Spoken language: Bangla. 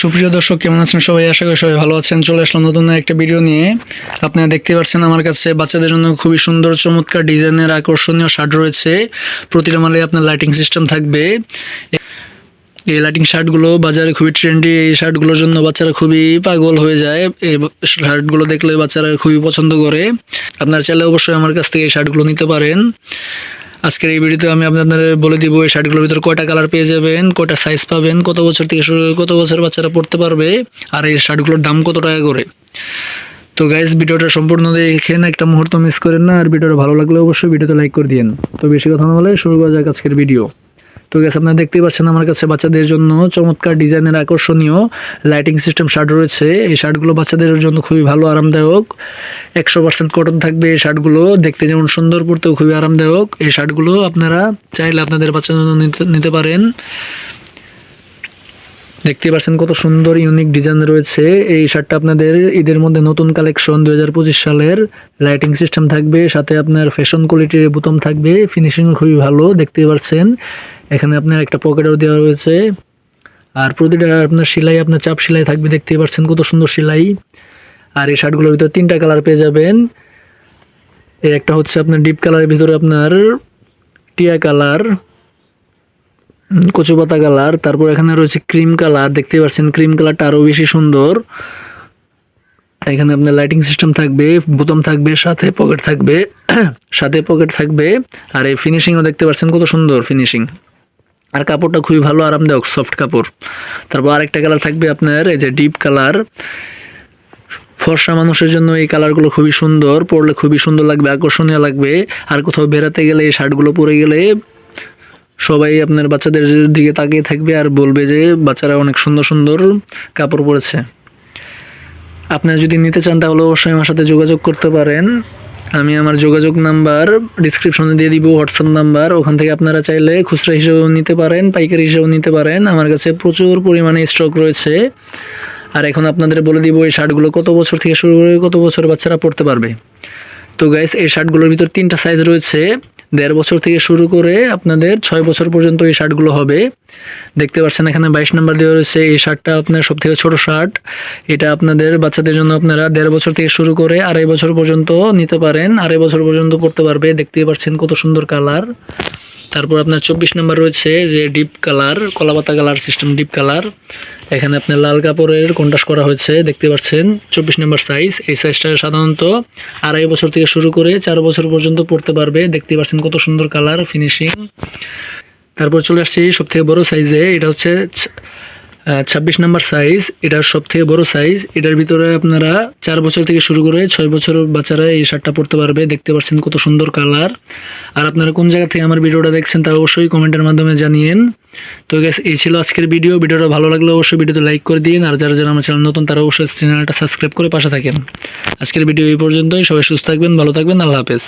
সুপ্রিয় দর্শক, কেমন আছেন সবাই? আশা করি সবাই ভালো আছেন। চলে আসলাম নতুন একটা ভিডিও নিয়ে। আপনারা দেখতে পাচ্ছেন আমার কাছে বাচ্চাদের জন্য খুবই সুন্দর, চমৎকার ডিজাইনের আকর্ষণীয় শার্ট রয়েছে। প্রতিটা মালে আপনার লাইটিং সিস্টেম থাকবে। এই লাইটিং শার্টগুলো বাজারে খুবই ট্রেন্ডি এই শার্টগুলোর জন্য বাচ্চারা খুবই পাগল হয়ে যায়। এই শার্টগুলো দেখলে বাচ্চারা খুবই পছন্দ করে। আপনারা চাইলে অবশ্যই আমার কাছ থেকে এই শার্টগুলো নিতে পারেন। আজকের এই ভিডিওতে আমি আপনাদের বলে দিব এই শার্টগুলোর ভিতরে কয়টা কালার পেয়ে যাবেন, কয়টা সাইজ পাবেন, কত বছর থেকে শুরু কত বছর বাচ্চারা পড়তে পারবে আর এই শার্টগুলোর দাম কত টাকা করে। তো গাইজ ভিডিওটা সম্পূর্ণ দেখেন, একটা মুহূর্ত মিস করেন না। আর ভিডিওটা ভালো লাগলে অবশ্যই ভিডিওতে লাইক করে দিন তো বেশি কথা না বলে শুরু করা যাক আজকের ভিডিও তো গেছে আপনারা দেখতেই পাচ্ছেন আমার কাছে বাচ্চাদের জন্য চমৎকার ডিজাইনের আকর্ষণীয় লাইটিং সিস্টেম শার্ট রয়েছে। এই শার্টগুলো বাচ্চাদের জন্য খুবই ভালো, আরামদায়ক। একশো পার্সেন্ট কটন থাকবে এই শার্টগুলো দেখতে যেমন সুন্দর পড়তেও খুবই আরামদায়ক। এই শার্টগুলো আপনারা চাইলে আপনাদের বাচ্চাদের জন্য নিতে পারেন। দেখতে পাচ্ছেন কত সুন্দর ইউনিক ডিজাইন রয়েছে। এই শার্টটা আপনাদের ঈদের মধ্যে নতুন কালেকশন দু হাজার পঁচিশ সালের লাইটিং সিস্টেম থাকবে। সাথে আপনার ফ্যাশন কোয়ালিটির বোতাম থাকবে। ফিনিশিং খুবই ভালো দেখতে পাচ্ছেন। এখানে আপনার একটা পকেটও দেওয়া রয়েছে। আর প্রতিটা আপনার সেলাই, আপনার চাপ সেলাই থাকবে দেখতে পাচ্ছেন কত সুন্দর সেলাই। আর এই শার্টগুলোর ভিতরে তিনটা কালার পেয়ে যাবেন। এই একটা হচ্ছে আপনার ডিপ কালারের ভিতরে আপনার টিয়া কালার কচু পাতা কালার। তারপর এখানে রয়েছে ক্রিম কালার দেখতে পাচ্ছেন ক্রিম কালারটা আরও বেশি সুন্দর। এখানে আপনার লাইটিং সিস্টেম থাকবে, বোতাম থাকবে, সাথে পকেট থাকবে, সাথে পকেট থাকবে। আর এই ফিনিশিংও দেখতে পাচ্ছেন কত সুন্দর ফিনিশিং আর কাপড়টা খুবই ভালো, আরামদায়ক সফট কাপড়। তারপর আরেকটা কালার থাকবে আপনার, এই যে ডিপ কালার ফর্সা মানুষের জন্য এই কালারগুলো খুবই সুন্দর, পরলে খুবই সুন্দর লাগবে, আকর্ষণীয় লাগবে। আর কোথাও বেড়াতে গেলে এই শার্টগুলো পরে গেলে সবাই আপনার বাচ্চাদের দিকে তাকিয়ে থাকবে আর বলবে যে, বাচ্চারা অনেক সুন্দর সুন্দর কাপড় পরেছে। আপনারা যদি নিতে চান তাহলে অবশ্যই আমার সাথে যোগাযোগ করতে পারেন। আমি আমার যোগাযোগ নাম্বার ডিসক্রিপশনে দিয়ে দিব হোয়াটসঅ্যাপ নাম্বার। ওখান থেকে আপনারা চাইলে খুচরা হিসেবেও নিতে পারেন, পাইকারি হিসেবেও নিতে পারেন। আমার কাছে প্রচুর পরিমাণে স্টক রয়েছে। আর এখন আপনাদের বলে দিব, এই শার্টগুলো কত বছর থেকে শুরু করে কত বছর বাচ্চারা পড়তে পারবে? তো গাইস এই শার্টগুলোর ভিতর তিনটা সাইজ রয়েছে। দেড় বছর থেকে শুরু করে আপনাদের ছয় বছর পর্যন্ত এই শার্টগুলো হবে। দেখতে পাচ্ছেন এখানে বাইশ নাম্বার দেওয়া রয়েছে, এই শার্টটা আপনার সব থেকে ছোটো শার্ট। এটা আপনাদের বাচ্চাদের জন্য আপনারা দেড় বছর থেকে শুরু করে আড়াই বছর পর্যন্ত নিতে পারেন, আড়াই বছর পর্যন্ত পড়তে পারবে। দেখতেই পাচ্ছেন কত সুন্দর কালার। তারপর আপনার চব্বিশ নাম্বার রয়েছে যে ডিপ কালার, কলাপাতা কালার সিস্টেম ডিপ কালার। এখানে আপনার লাল কাপড়ের কন্টাস করা হয়েছে, দেখতে পাচ্ছেন। চব্বিশ নাম্বার সাইজ এই সাইজটা সাধারণত আড়াই বছর থেকে শুরু করে চার বছর পর্যন্ত পড়তে পারবে। দেখতে পাচ্ছেন কত সুন্দর কালার ফিনিশিং তারপর চলে আসছি সবথেকে বড়ো সাইজে এটা হচ্ছে ছাব্বিশ নাম্বার সাইজ এটার সব থেকে বড় সাইজ এটার ভিতরে আপনারা চার বছর থেকে শুরু করে ছয় বছর বাচ্চারা এই শার্টটা পরতে পারবে। দেখতে পাচ্ছেন কত সুন্দর কালার আর আপনারা কোন জায়গা থেকে আমার ভিডিওটা দেখছেন তা অবশ্যই কমেন্টের মাধ্যমে জানিয়েন। তো গ্যাস এই ছিল আজকের ভিডিও ভিডিওটা ভালো লাগলে অবশ্যই ভিডিওতে লাইক করে দিন। আর যারা যারা আমার চ্যানেল নতুন, তারা অবশ্যই চ্যানেলটা সাবস্ক্রাইব করে পাশে থাকেন। আজকের ভিডিও এই পর্যন্তই। সবাই সুস্থ থাকবেন, ভালো থাকবেন। আল্লাহ হাফেজ।